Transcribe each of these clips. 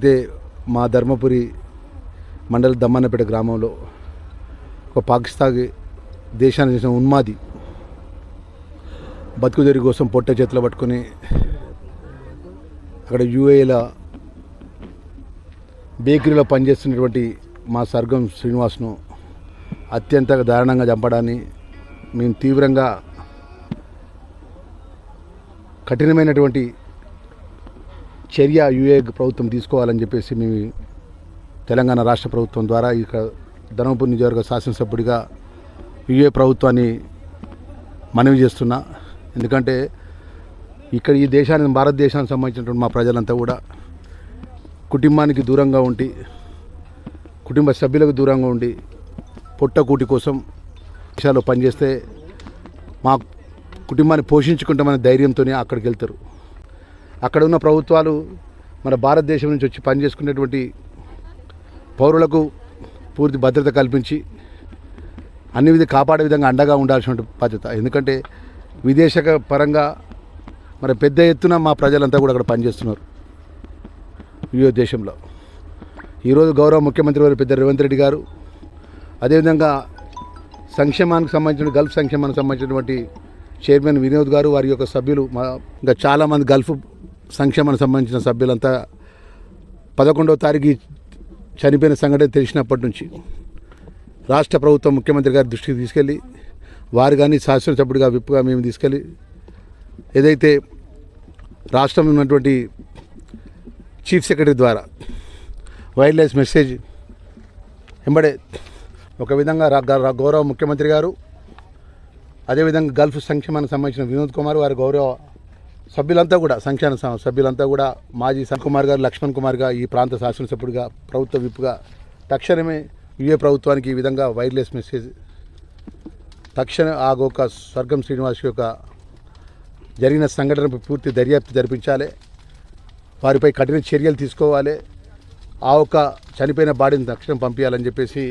అయితే మా ధర్మపురి మండల దమ్మన్నపేట గ్రామంలో ఒక పాకిస్తాన్ దేశానికి చేసిన ఉన్మాది బతుకుదెరి కోసం పొట్ట చేతిలో పట్టుకొని అక్కడ యూఏల బేకరీలో పనిచేస్తున్నటువంటి మా సర్గం శ్రీనివాస్ను అత్యంత దారుణంగా చంపడాన్ని మేము తీవ్రంగా కఠినమైనటువంటి చర్య యుఏ ప్రభుత్వం తీసుకోవాలని చెప్పేసి మేము తెలంగాణ రాష్ట్ర ప్రభుత్వం ద్వారా ఇక ధర్మపురి నియోజకవర్గ శాసనసభ్యుడిగా యుఏ ప్రభుత్వాన్ని మనవి చేస్తున్నా. ఎందుకంటే ఇక్కడ ఈ దేశానికి భారతదేశానికి సంబంధించినటువంటి మా ప్రజలంతా కూడా కుటుంబానికి దూరంగా ఉండి కుటుంబ సభ్యులకు దూరంగా ఉండి పొట్టకూటి కోసం దేశాల్లో పనిచేస్తే మా కుటుంబాన్ని పోషించుకుంటామనే ధైర్యంతోనే అక్కడికి వెళ్తారు. అక్కడ ఉన్న ప్రభుత్వాలు మన భారతదేశం నుంచి వచ్చి పనిచేసుకునేటువంటి పౌరులకు పూర్తి భద్రత కల్పించి అన్ని విధి కాపాడే విధంగా అండగా ఉండాల్సిన బాధ్యత. ఎందుకంటే విదేశక పరంగా మరి పెద్ద ఎత్తున మా ప్రజలంతా కూడా అక్కడ పనిచేస్తున్నారు. యువ దేశంలో. ఈరోజు గౌరవ ముఖ్యమంత్రి వారు పెద్ద రేవంత్ రెడ్డి గారు అదేవిధంగా సంక్షేమానికి సంబంధించిన గల్ఫ్ సంక్షేమానికి సంబంధించినటువంటి చైర్మన్ వినోద్ గారు వారి యొక్క సభ్యులు మా ఇంకా చాలామంది గల్ఫ్ సంక్షేమానికి సంబంధించిన సభ్యులంతా పదకొండవ తారీఖు చనిపోయిన సంఘటన తెలిసినప్పటి నుంచి రాష్ట్ర ప్రభుత్వం ముఖ్యమంత్రి గారి దృష్టికి తీసుకెళ్ళి వారు కానీ శాసనసభ్యుడిగా విప్పుగా మేము తీసుకెళ్ళి ఏదైతే రాష్ట్రంలో ఉన్నటువంటి చీఫ్ సెక్రటరీ ద్వారా వైర్లెస్ మెసేజ్ వెంబడే ఒక విధంగా గౌరవ ముఖ్యమంత్రి గారు అదేవిధంగా గల్ఫ్ సంక్షేమానికి సంబంధించిన వినోద్ కుమార్ వారి గౌరవ సభ్యులంతా కూడా సంక్షేమ స- సభ్యులంతా కూడా మాజీ సన్ కుమార్ గారు లక్ష్మణ్ కుమార్ గారు ఈ ప్రాంత శాసనసభ్యుడిగా ప్రభుత్వ విప్పుగా తక్షణమే యుఏ ప్రభుత్వానికి ఈ విధంగా వైర్లెస్ మెసేజ్ తక్షణ ఆ గొక్క స్వర్గం శ్రీనివాస్ యొక్క జరిగిన సంఘటనపై పూర్తి దర్యాప్తు జరిపించాలి. వారిపై కఠిన చర్యలు తీసుకోవాలి. ఆ ఒక్క చనిపోయిన బాడీని తక్షణం పంపించాలని చెప్పేసి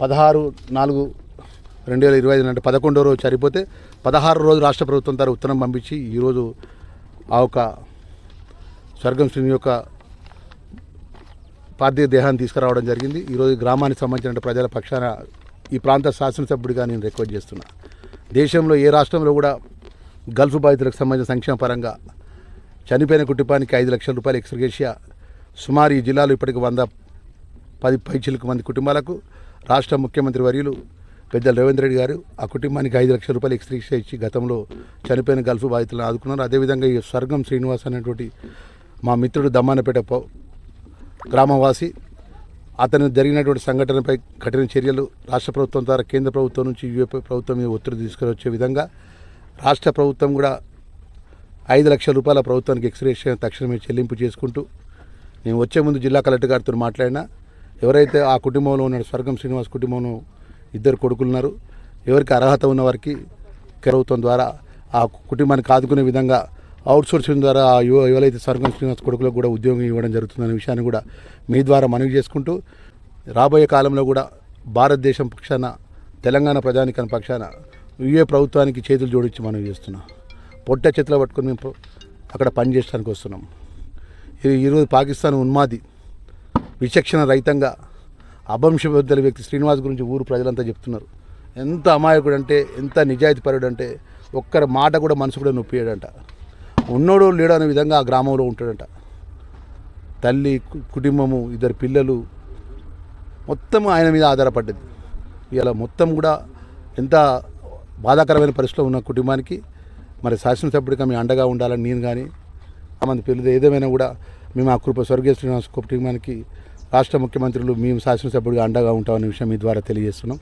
పదహారు నాలుగు రెండు వేల ఇరవై ఐదు అంటే పదకొండో రోజు చనిపోతే పదహారు రోజు రాష్ట్ర ప్రభుత్వం ద్వారా ఉత్తరం పంపించి ఈరోజు ఆ ఒక స్వర్గం శ్రీని యొక్క పార్థివ దేహాన్ని తీసుకురావడం జరిగింది. ఈరోజు గ్రామానికి సంబంధించిన ప్రజల పక్షాన ఈ ప్రాంత శాసనసభ్యుడిగా నేను రిక్వెస్ట్ చేస్తున్నా. దేశంలో ఏ రాష్ట్రంలో కూడా గల్ఫ్ బాధితులకు సంబంధించిన సంక్షేమ పరంగా చనిపోయిన కుటుంబానికి ఐదు లక్షల రూపాయలు ఎక్స్గ్రేషియా సుమారు ఈ జిల్లాలో ఇప్పటికి వంద పది పైచిలకు మంది కుటుంబాలకు రాష్ట్ర ముఖ్యమంత్రి వర్యులు పెద్ద రేవంత్ రెడ్డి గారు ఆ కుటుంబానికి ఐదు లక్షల రూపాయలు ఎక్స్గ్రేషియా ఇచ్చి గతంలో చనిపోయిన గల్ఫ్ బాధితులను ఆదుకున్నారు. అదేవిధంగా ఈ స్వర్గం శ్రీనివాస్ అనేటువంటి మా మిత్రుడు దమ్మానపేట గ్రామవాసి అతను జరిగినటువంటి సంఘటనపై కఠిన చర్యలు రాష్ట్ర ప్రభుత్వం ద్వారా కేంద్ర ప్రభుత్వం నుంచి యూఏపీ ప్రభుత్వం మీద ఒత్తిడి తీసుకువచ్చే విధంగా రాష్ట్ర ప్రభుత్వం కూడా ఐదు లక్షల రూపాయల ప్రభుత్వానికి ఎక్స్రేషన్ తక్షణమే చెల్లింపు చేసుకుంటూ నేను వచ్చే ముందు జిల్లా కలెక్టర్ గారితో మాట్లాడినా ఎవరైతే ఆ కుటుంబంలో ఉన్న స్వర్గం శ్రీనివాస్ కుటుంబంలో ఇద్దరు కొడుకులు ఉన్నారు. ఎవరికి అర్హత ఉన్న వారికి ప్రభుత్వం ద్వారా ఆ కుటుంబానికి ఆదుకునే విధంగా అవుట్ సోర్సింగ్ ద్వారా ఆ యువ ఎవరైతే స్వర్గం శ్రీనివాస్ కొడుకులకు కూడా ఉద్యోగం ఇవ్వడం జరుగుతుందనే విషయాన్ని కూడా మీ ద్వారా మనవి చేసుకుంటూ రాబోయే కాలంలో కూడా భారతదేశం పక్షాన తెలంగాణ ప్రజానికన పక్షాన యుఏ ప్రభుత్వానికి చేతులు జోడించి మనవి చేస్తున్నాం. పొట్ట చేతిలో పట్టుకుని మేము అక్కడ పనిచేయడానికి వస్తున్నాం. ఈరోజు పాకిస్తాన్ ఉన్మాది విచక్షణ రహితంగా అభంశబద్ధల వ్యక్తి శ్రీనివాస్ గురించి ఊరు ప్రజలంతా చెప్తున్నారు. ఎంత అమాయకుడు అంటే ఎంత నిజాయితీపరుడు అంటే ఒక్కరి మాట కూడా మనసు కూడా నొప్పియాడంట ఉన్నోడు లేడు అనే విధంగా ఆ గ్రామంలో ఉంటాడంట. తల్లి కుటుంబము ఇద్దరు పిల్లలు మొత్తం ఆయన మీద ఆధారపడ్డది. ఇలా మొత్తం కూడా ఎంత బాధాకరమైన పరిస్థితిలో ఉన్న కుటుంబానికి మరి శాసనసభ్యుడిగా మీ అండగా ఉండాలని నేను కానీ మంది పిల్లలు ఏదేమైనా కూడా మేము ఆ కృప స్వర్గీయ శ్రీనివాస్ కుటుంబానికి రాష్ట్ర ముఖ్యమంత్రులు మేము శాసనసభ్యుడిగా అండగా ఉంటామనే విషయం మీ ద్వారా తెలియజేస్తున్నాం.